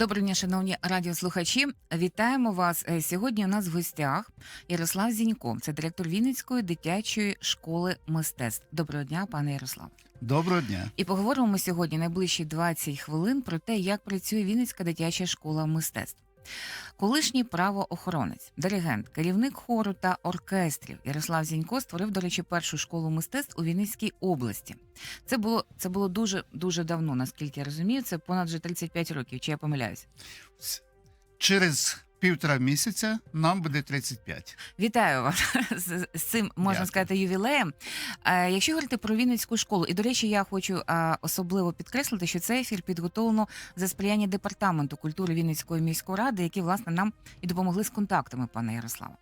Доброго дня, шановні радіослухачі. Вітаємо вас. Е, Сьогодні у нас в гостях Ярослав Зінько, це директор Вінницької дитячої школи мистецтв. Доброго дня, пане Ярослав. Доброго дня. І поговоримо ми сьогодні найближчі 20 хвилин про те, як працює Вінницька дитяча школа мистецтв. Колишній правоохоронець, диригент, керівник хору та оркестрів Ярослав Зінько створив, до речі, першу школу мистецтв у Вінницькій області. Це було це було дуже дуже давно, наскільки я розумію. Це понад вже 35 років. Чи я помиляюсь? Через півтора місяця нам буде 35. Вітаю вас з, з цим можна Дякую. сказати ювілеєм. Е, якщо говорити про Вінницьку школу, і до речі, я хочу е, особливо підкреслити, що цей ефір підготовлено за сприяння департаменту культури Вінницької міської ради, які власне нам і допомогли з контактами, пане Ярославе.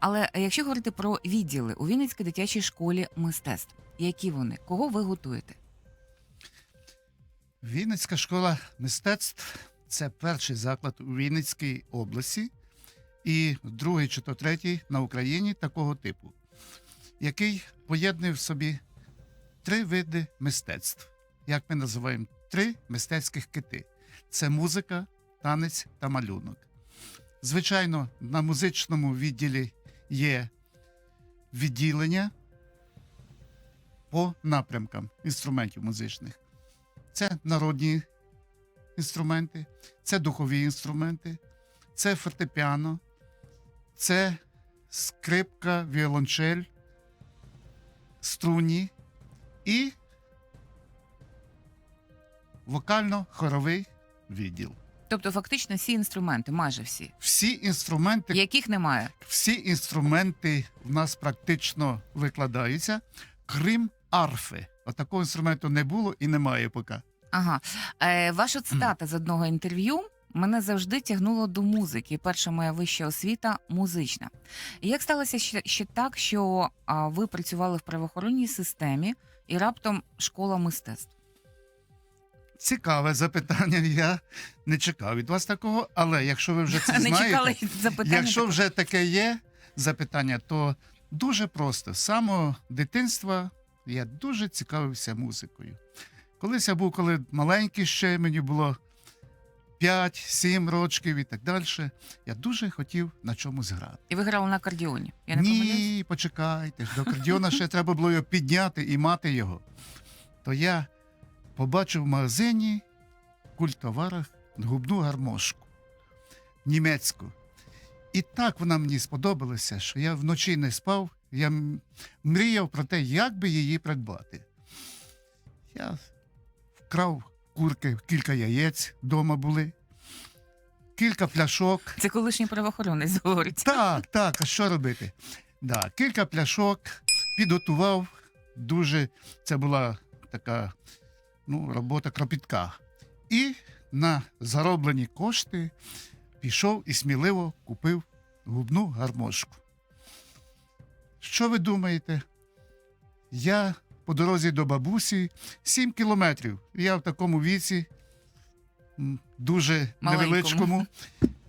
Але е, якщо говорити про відділи у Вінницькій дитячій школі мистецтв, які вони, кого ви готуєте? Вінницька школа мистецтв це перший заклад у Вінницькій області і другий чи то третій на Україні такого типу, який поєднує в собі три види мистецтв. Як ми називаємо три мистецьких кити: це музика, танець та малюнок. Звичайно, на музичному відділі є відділення по напрямкам інструментів музичних. Це народні інструменти, це духові інструменти, це фортепіано, це скрипка, віолончель, струні і вокально-хоровий відділ. Тобто, фактично, всі інструменти, майже всі, Всі інструменти, яких немає. всі інструменти в нас практично викладаються, крім арфи. Отакого інструменту не було і немає поки. Ага, е, ваша цитата з одного інтерв'ю мене завжди тягнуло до музики. Перша моя вища освіта музична. І як сталося ще, ще так, що а, ви працювали в правоохоронній системі і раптом школа мистецтв? Цікаве запитання. Я не чекав від вас такого, але якщо ви вже це Не знаєте, чекали запитання. якщо вже таке є запитання, то дуже просто. З самого дитинства я дуже цікавився музикою. Колись я був, коли маленький ще мені було 5-7 років і так далі. Я дуже хотів на чомусь грати. І ви грали на акордіоні. Я не? Ні, почекайте. До акордіона ще треба було його підняти і мати його. То я побачив в магазині в культтоварах губну гармошку німецьку. І так вона мені сподобалася, що я вночі не спав, я мріяв про те, як би її придбати. Я вкрав курки, кілька яєць вдома були, кілька пляшок. Це колишній правоохоронець говорить. Так, так, а що робити? Да, кілька пляшок підготував. Дуже це була така ну, робота кропітка. І на зароблені кошти пішов і сміливо купив губну гармошку. Що ви думаєте? Я по дорозі до бабусі 7 кілометрів. Я в такому віці, дуже Маленькому. невеличкому.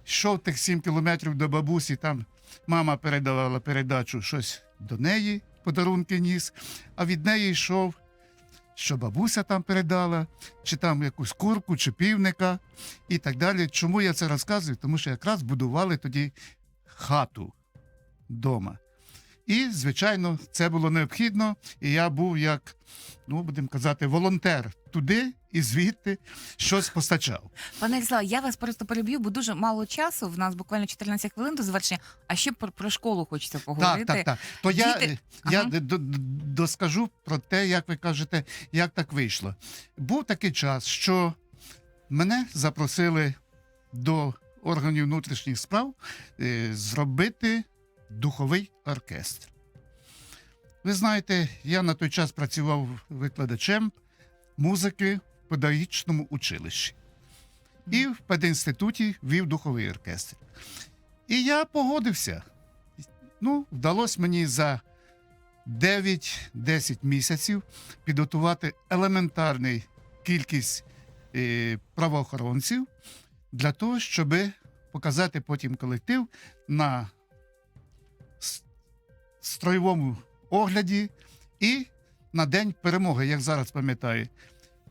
Йшов тих 7 кілометрів до бабусі, там мама передавала передачу щось до неї, подарунки ніс, а від неї йшов, що бабуся там передала, чи там якусь курку, чи півника і так далі. Чому я це розказую? Тому що якраз будували тоді хату вдома. І, звичайно, це було необхідно. І я був як, ну, будемо казати, волонтер туди і звідти щось постачав. Пане Ярославе, я вас просто переб'ю, бо дуже мало часу. В нас буквально 14 хвилин до завершення. А ще про, про школу хочеться поговорити. Так, так, так. То я, Діти- я Ага. д- д- доскажу про те, як ви кажете, як так вийшло. Був такий час, що мене запросили до органів внутрішніх справ е, зробити духовий оркестр. Ви знаєте, я на той час працював викладачем музики в педагогічному училищі. І в пединституті вів духовий оркестр. І я погодився. Ну, вдалося мені за 9-10 місяців підготувати елементарний кількість е, правоохоронців для того, щоб показати потім колектив на строєвому огляді і на день перемоги, як зараз пам'ятаю.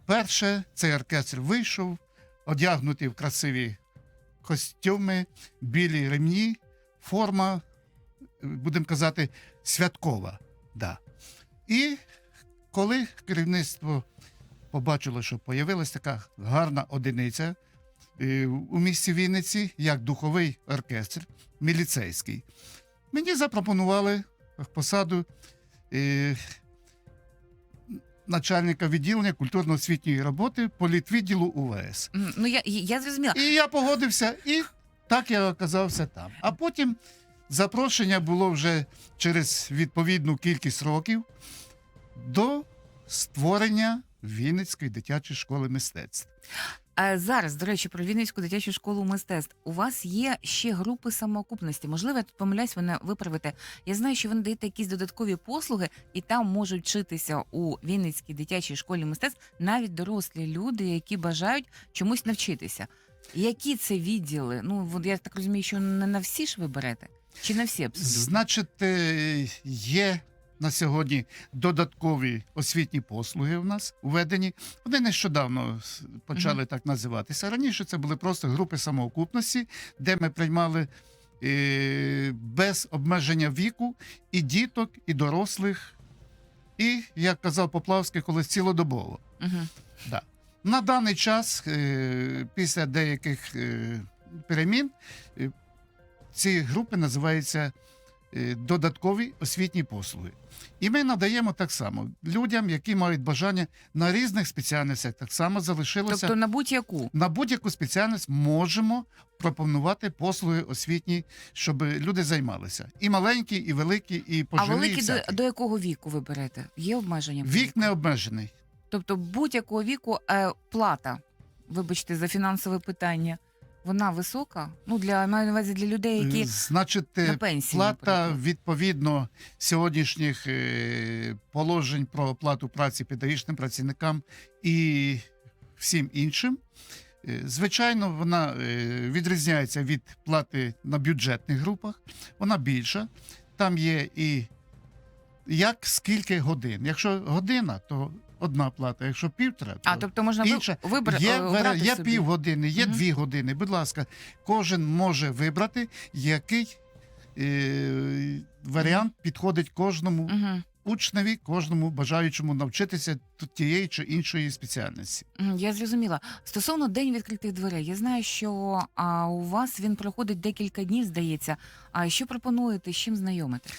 Перше цей оркестр вийшов одягнуті в красиві костюми, білі ремні, форма, будемо казати, святкова. Да. І коли керівництво побачило, що з'явилася така гарна одиниця е, у місті Вінниці, як духовий оркестр, міліцейський, мені запропонували посаду е, начальника відділення культурно-освітньої роботи політвідділу УВС. Ну я, я зрозуміла. І я погодився, і так я оказався там. А потім запрошення було вже через відповідну кількість років до створення Вінницької дитячої школи мистецтв. А зараз, до речі, про Вінницьку дитячу школу мистецтв. У вас є ще групи самоокупності. Можливо, я тут помиляюсь, ви не виправите. Я знаю, що ви надаєте якісь додаткові послуги, і там можуть вчитися у Вінницькій дитячій школі мистецтв навіть дорослі люди, які бажають чомусь навчитися. Які це відділи? Ну, я так розумію, що не на всі ж ви берете? Чи на всі абсолютно? Значить, е, є на сьогодні додаткові освітні послуги у нас введені. Вони нещодавно почали так називатися. Раніше це були просто групи самоокупності, де ми приймали е, без обмеження віку і діток, і дорослих, і, як казав Поплавський, колись цілодобово. Угу. На даний час, е, після деяких е, перемін, е, ці групи називаються додаткові освітні послуги. І ми надаємо так само людям, які мають бажання на різних спеціальностях, так само залишилося. Тобто на будь-яку. На будь-яку спеціальність можемо пропонувати послуги освітні, щоб люди займалися. І маленькі, і великі, і А пожилі. і великі до, до якого віку ви берете? Є обмеження? Вік не обмежений. Тобто будь-якого віку е, плата, вибачте, за фінансове питання, вона висока? Ну, для маю на увазі для людей, які Значить, на е, пенсії. Плата наприклад. відповідно сьогоднішніх е, положень про оплату праці педагогічним працівникам і всім іншим. е, Звичайно, вона е, відрізняється від плати на бюджетних групах. Вона більша. Там є і як скільки годин. Якщо година, то одна плата. Якщо півтора, то А, тобто можна інша. вибрати Є, е, обрати є собі. півгодини, є Мгм. дві години. Будь ласка, кожен може вибрати, який е, варіант підходить кожному Угу. учневі, кожному бажаючому навчитися тієї чи іншої спеціальності. Я зрозуміла. Стосовно день відкритих дверей, я знаю, що а, у вас він проходить декілька днів, здається. А що пропонуєте, з чим знайомити?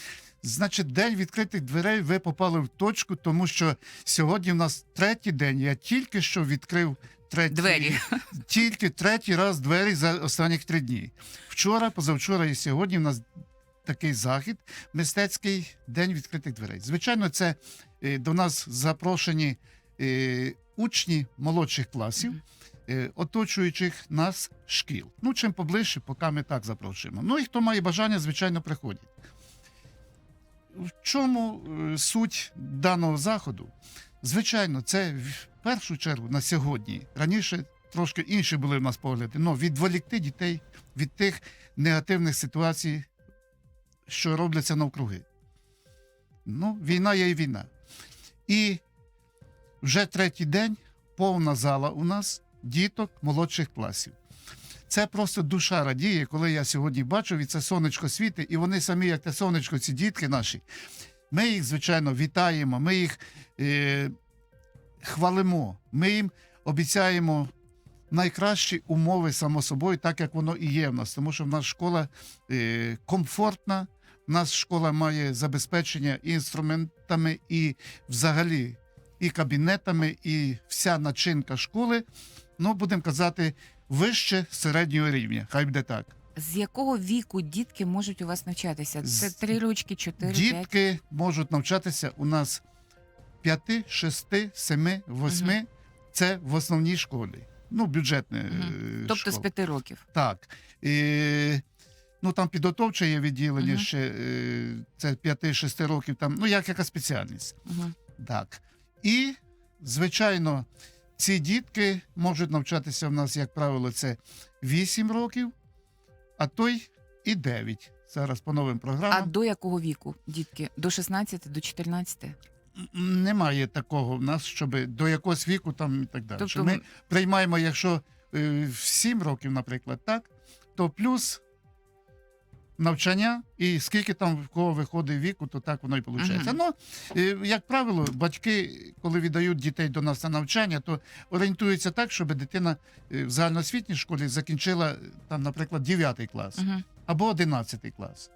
Значить, день відкритих дверей ви попали в точку, тому що сьогодні в нас третій день. Я тільки що відкрив третій, Двері. тільки третій раз двері за останніх три дні. Вчора, позавчора і сьогодні в нас такий захід, мистецький день відкритих дверей. Звичайно, це е, до нас запрошені е, учні молодших класів. Е, Оточуючих нас шкіл. Ну, чим поближче, поки ми так запрошуємо. Ну і хто має бажання, звичайно, приходять. В чому е, суть даного заходу? Звичайно, це в першу чергу на сьогодні. Раніше трошки інші були в нас погляди. Ну, відволікти дітей від тих негативних ситуацій, що робляться навкруги. Ну, війна є і війна. І вже третій день повна зала у нас діток молодших класів. Це просто душа радіє, коли я сьогодні бачу, і це сонечко світить, і вони самі, як те сонечко, ці дітки наші. Ми їх, звичайно, вітаємо, ми їх е, хвалимо, ми їм обіцяємо найкращі умови, само собою, так як воно і є в нас. Тому що в нас школа е, комфортна, в нас школа має забезпечення і інструментами, і взагалі і кабінетами, і вся начинка школи, ну, будемо казати, вище середнього рівня. Хай буде так. З якого віку дітки можуть у вас навчатися? Це З- три ручки, чотири, п'ять. Дітки можуть навчатися у нас 5, 6, 7, 8. Це в основній школі. Ну, бюджетне. е, Тобто школа. з п'яти років. Так. І, ну там підготовче є відділення Мгм. ще е, це 5-6 років, там, ну як яка спеціальність. Угу. Так. І, звичайно, ці дітки можуть навчатися в нас, як правило, це 8 років, а той і 9. Зараз по новим програмам. А до якого віку дітки? До 16, до 14? Немає такого в нас, щоб до якогось віку там і так далі. Тобто Ми приймаємо, якщо е, в 7 років, наприклад, так, то плюс навчання, і скільки там в кого виходить віку, то так воно і виходить. Мгм. Ну, як правило, батьки, коли віддають дітей до нас на навчання, то орієнтуються так, щоб дитина е, в загальноосвітній школі закінчила, е, там, наприклад, 9 клас Угу. або 11 клас.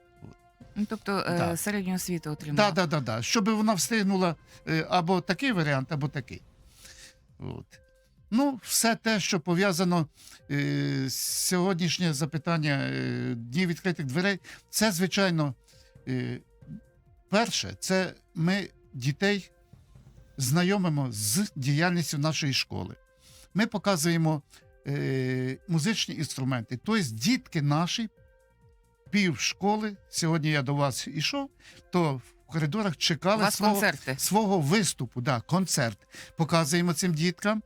Ну, тобто е, Да. середню освіту отримала. Так, так, так, так. Щоб вона встигнула або такий варіант, або такий. От. Ну, все те, що пов'язано е, сьогоднішнє запитання е, дні відкритих дверей, це, звичайно, е, перше, це ми дітей знайомимо з діяльністю нашої школи. Ми показуємо е, музичні інструменти. Тобто дітки наші, пів школи, сьогодні я до вас йшов, то в коридорах чекали свого, свого виступу, да, концерт. Показуємо цим діткам.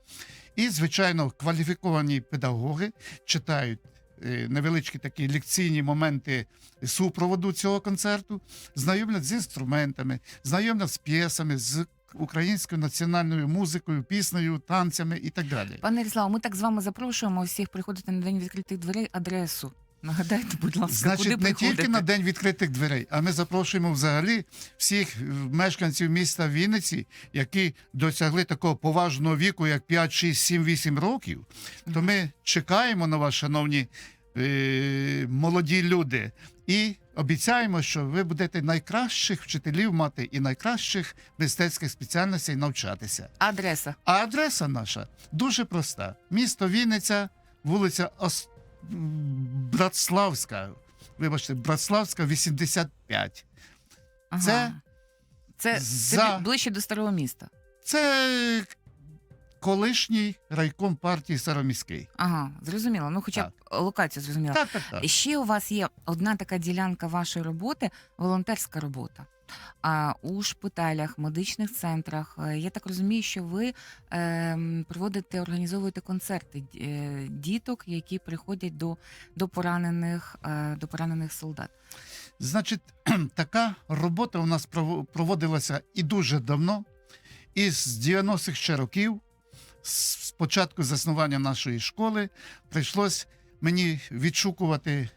І, звичайно, кваліфіковані педагоги читають е, невеличкі такі лекційні моменти супроводу цього концерту, знайомлять з інструментами, знайомлять з п'єсами, з українською національною музикою, піснею, танцями і так далі. Пане Ріслав, ми так з вами запрошуємо всіх приходити на день відкритих дверей адресу. Нагадайте, будь ласка, Значить, куди не приходити? тільки на день відкритих дверей, а ми запрошуємо взагалі всіх мешканців міста Вінниці, які досягли такого поважного віку, як 5, 6, 7, 8 років. То ми чекаємо на вас, шановні е, молоді люди, і обіцяємо, що ви будете найкращих вчителів мати і найкращих мистецьких спеціальностей навчатися. Адреса. А адреса наша дуже проста: місто Вінниця, вулиця Ос... Братславська. Вибачте, Братславська, 85. Ага. Це це, це за- бі- ближче до старого міста. Це колишній райком партії Староміський. Ага, зрозуміло. Ну, хоча б локацію зрозуміла. Так, так, так. Ще у вас є одна така ділянка вашої роботи волонтерська робота. А у шпиталях, медичних центрах, е, я так розумію, що ви е, проводите, організовуєте концерти е, діток, які приходять до, до поранених е, до поранених солдат. Значить, така робота у нас проводилася і дуже давно, і з 90-х ще років, з з початку заснування нашої школи, прийшлось мені відшукувати,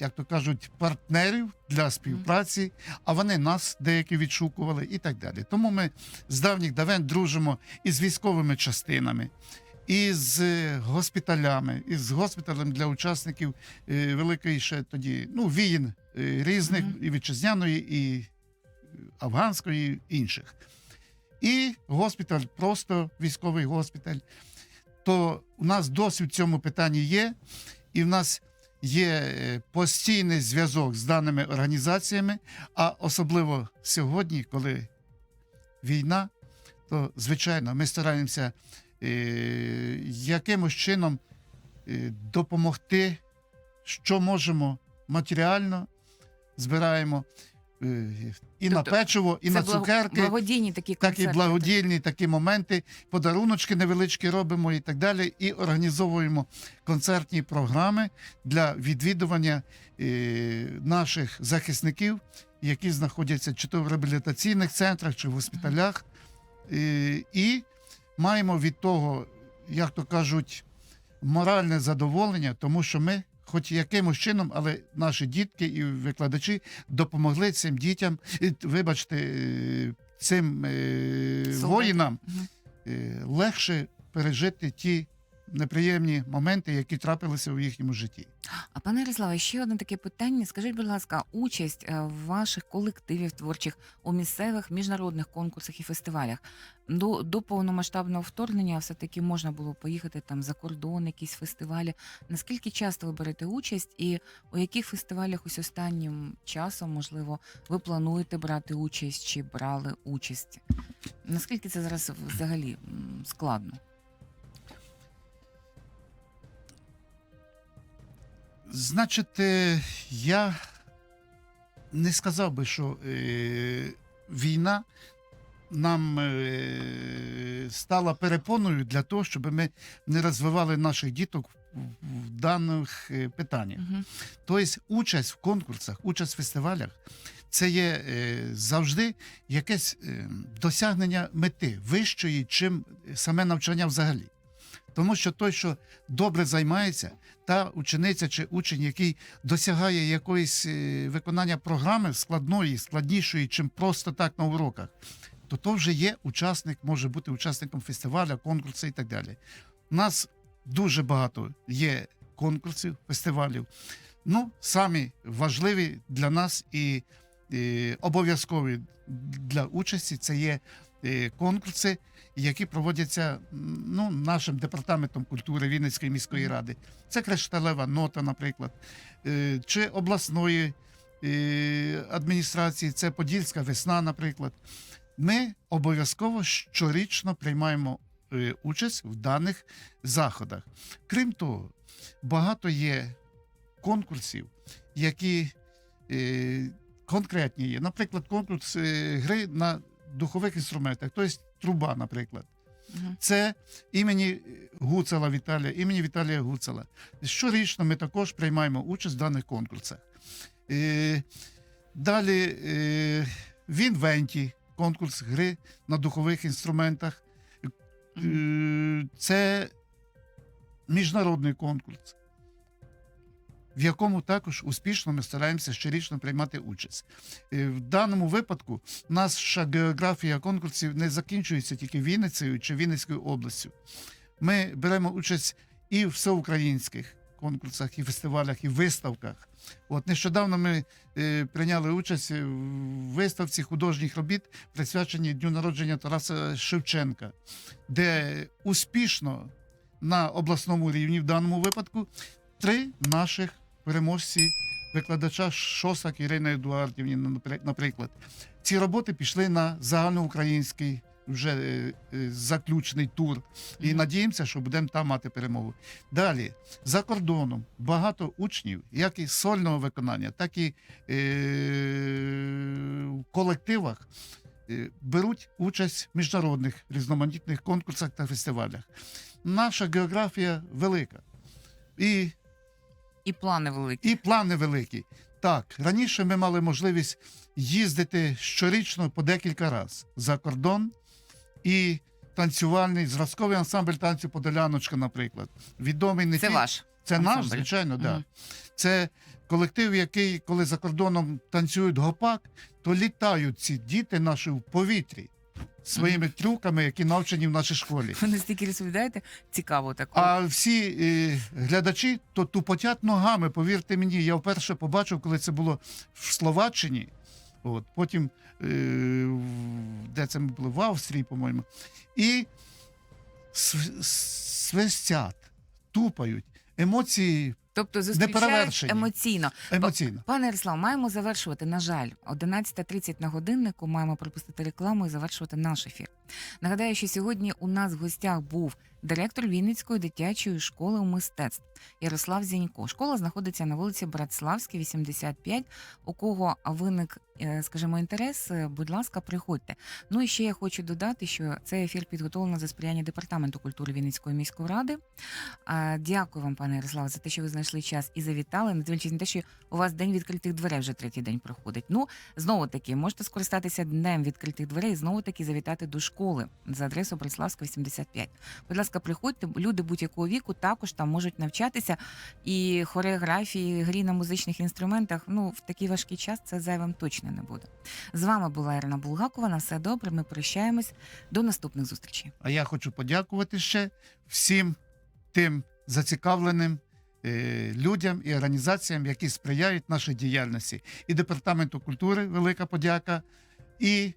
як то кажуть, партнерів для співпраці, а вони нас деякі відшукували і так далі. Тому ми з давніх давен дружимо і з військовими частинами. І з е, госпіталями, і з госпіталем для учасників е, великої ще тоді ну, війн е, різних і вітчизняної, і афганської, і інших. І госпіталь, просто військовий госпіталь. То у нас досвід в цьому питанні є, і в нас є е, постійний зв'язок з даними організаціями, а особливо сьогодні, коли війна, то звичайно ми стараємося е, якимось чином е, допомогти, що можемо матеріально, збираємо е, і на Тобто печиво, і на цукерки. благодійні такі Так і благодійні такі моменти, подаруночки невеличкі робимо і так далі. І організовуємо концертні програми для відвідування е, наших захисників, які знаходяться чи то в реабілітаційних центрах, чи в госпіталях. Е, і маємо від того, як то кажуть, моральне задоволення, тому що ми. Хоч якимось чином, але наші дітки і викладачі допомогли цим дітям, вибачте, е, цим е, воїнам е, легше пережити ті неприємні моменти, які трапилися у їхньому житті. А пане Ріславе, ще одне таке питання. Скажіть, будь ласка, участь е, ваших колективів творчих у місцевих міжнародних конкурсах і фестивалях до, до повномасштабного вторгнення все таки можна було поїхати там за кордон, якісь фестивалі. Наскільки часто ви берете участь, і у яких фестивалях ось останнім часом, можливо, ви плануєте брати участь чи брали участь? Наскільки це зараз взагалі складно? Значить, е, я не сказав би, що е, війна нам е, стала перепоною для того, щоб ми не розвивали наших діток в, даних питаннях. Угу. Тобто, участь в конкурсах, участь в фестивалях це є е, завжди якесь е, досягнення мети вищої, чим саме навчання взагалі. Тому що той, що добре займається, та учениця чи учень, який досягає якоїсь е, виконання програми складної, складнішої, чим просто так на уроках, то то вже є учасник, може бути учасником фестивалю, конкурсу і так далі. У нас дуже багато є конкурсів, фестивалів. Ну, самі важливі для нас і, е, обов'язкові для участі це є конкурси, які проводяться ну, нашим департаментом культури Вінницької міської ради. Це кришталева нота, наприклад, е, чи обласної е, адміністрації, це Подільська весна, наприклад. Ми обов'язково щорічно приймаємо е, участь в даних заходах. Крім того, багато є конкурсів, які е, конкретні є. Наприклад, конкурс е, гри на духових інструментах, тобто труба, наприклад. Мгм. Це імені Гуцела Віталія, імені Віталія Гуцела. Щорічно ми також приймаємо участь в даних конкурсах. Е, далі е, в інвенті конкурс гри на духових інструментах. Е, це міжнародний конкурс, в якому також успішно ми стараємося щорічно приймати участь. Е, В даному випадку наша географія конкурсів не закінчується тільки Вінницею чи Вінницькою областю. Ми беремо участь і в всеукраїнських конкурсах, і фестивалях, і виставках. От нещодавно ми е, прийняли участь в виставці художніх робіт, присвяченій дню народження Тараса Шевченка, де успішно на обласному рівні в даному випадку три наших переможці викладача Шосак Ірина Едуардівні, напри- наприклад. Ці роботи пішли на загальноукраїнський вже е, е, заключний тур. І Мгм. надіємося, що будемо там мати перемогу. Далі, за кордоном багато учнів, як і сольного виконання, так і е, в колективах е, беруть участь в міжнародних різноманітних конкурсах та фестивалях. Наша географія велика. І І плани великі. і плани великі. Так, раніше ми мали можливість їздити щорічно по декілька разів за кордон і танцювальний зразковий ансамбль танцю Подоляночка, наприклад. Відомий не Це ті- ваш. Це наш, ансамбль. звичайно, да. Мгм. Це колектив, який, коли за кордоном танцюють гопак, то літають ці діти наші в повітрі своїми трюками, які навчені в нашій школі. Ви настільки розповідаєте, цікаво так. А всі е, глядачі то тупотять ногами. Повірте мені, я вперше побачив, коли це було в Словаччині. От, потім, е, де це ми були, в Австрії, по-моєму. І свистять, тупають. Емоції Тобто зустрічають неперевершені. емоційно. емоційно. Пане Ярослав, маємо завершувати. На жаль, 11.30 на годиннику маємо пропустити рекламу і завершувати наш ефір. Нагадаю, що сьогодні у нас в гостях був директор Вінницької дитячої школи мистецтв Ярослав Зінько. Школа знаходиться на вулиці Братславській, 85. У кого виник, е, скажімо, інтерес, е, будь ласка, приходьте. Ну і ще я хочу додати, що цей ефір підготовлено за сприяння департаменту культури Вінницької міської ради. Дякую вам, пане Ярославе, за те, що ви знайшли час і завітали, не дивлячись на те, що у вас день відкритих дверей вже третій день проходить. Ну, знову таки, можете скористатися днем відкритих дверей, знову таки завітати до школи за адресою Бориславська, 85. Будь ласка, приходьте, люди будь-якого віку також там можуть навчатися. І хореографії, грі на музичних інструментах. Ну, в такий важкий час це зайвим точно не буде. З вами була Ірина Булгакова. На все добре. Ми прощаємось. До наступних зустрічей. А я хочу подякувати ще всім тим зацікавленим е, людям і організаціям, які сприяють нашій діяльності. І департаменту культури велика подяка, і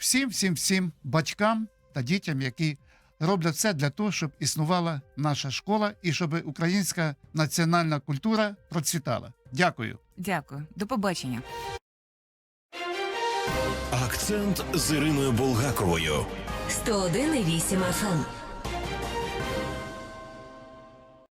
всім, всім, всім батькам та дітям, які роблять все для того, щоб існувала наша школа і щоб українська національна культура процвітала. Дякую. Дякую, до побачення. Акцент з Іриною Булгаковою. 101,8 FM.